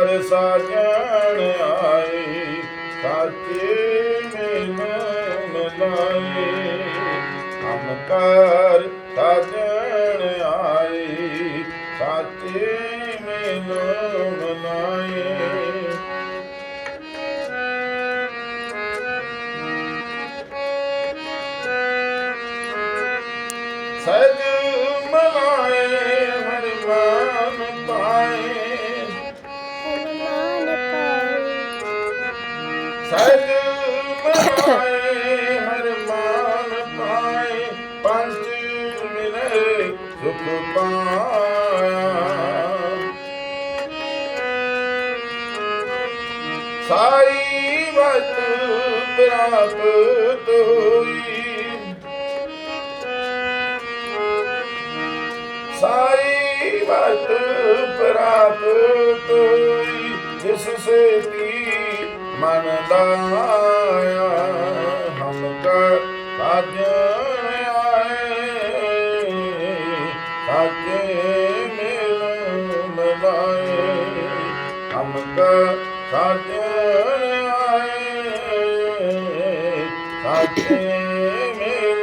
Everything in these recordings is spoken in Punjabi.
ਕਰ ਸਾਜਣ ਆਏ ਸਾਚੇ ਮਿਲ ਮਿਲਾਏ ਹਮ ਕਰ ਸਾਜਣ ਆਏ ਸਾਚੇ ਮਿਲ ਮਿਲਾਏ ਸਜ ਮਨਾਏ ਹਰਿ ਮਾਨ ਪਾਏ। ਸਾਈ ਵਤ ਪ੍ਰਾਪਤ ਹੋਈ ਸਾਈ ਵਤ ਪ੍ਰਾਪਤ ਹੋਈ ਜਿਸ ਸੇ ਤੀ ਮਨ ਲਾਇਆ, ਹਮ ਕਰ ਸਾਜਣ ਆਏ ਸਾਜੇ ਮਿਲ ਮਲਾਏ ਹਮ ਕਰ ਸਾਜਣ ਆਏ ਸਾਜੇ ਮਿਲ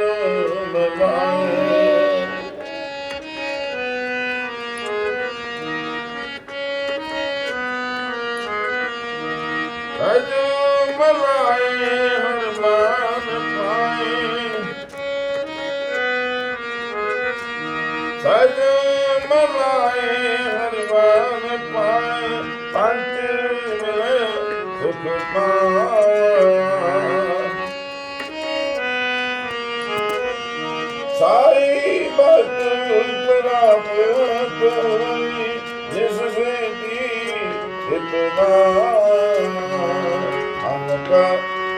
ਮਲਾਏ ਸਾਰੀ ਬਤ ਪ੍ਰਾਪਤ ਹੋਈ ਜਿਸ ਸੇਤੀ ਇਤਨਾ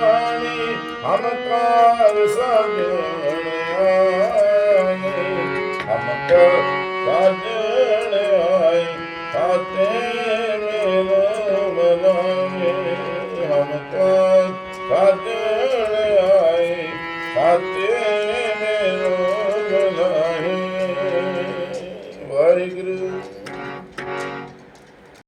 ਵਾਣੀ ਹਮ ਕਾਰ ਸਭੇ ਹਮ ਕਰ ਸਾਜਣ ਆਈ ਸਾਤੇ ਮੇਰਾ ਮਨਾਏ। ਹਮ ਕਾਰ ਸਾਜਣ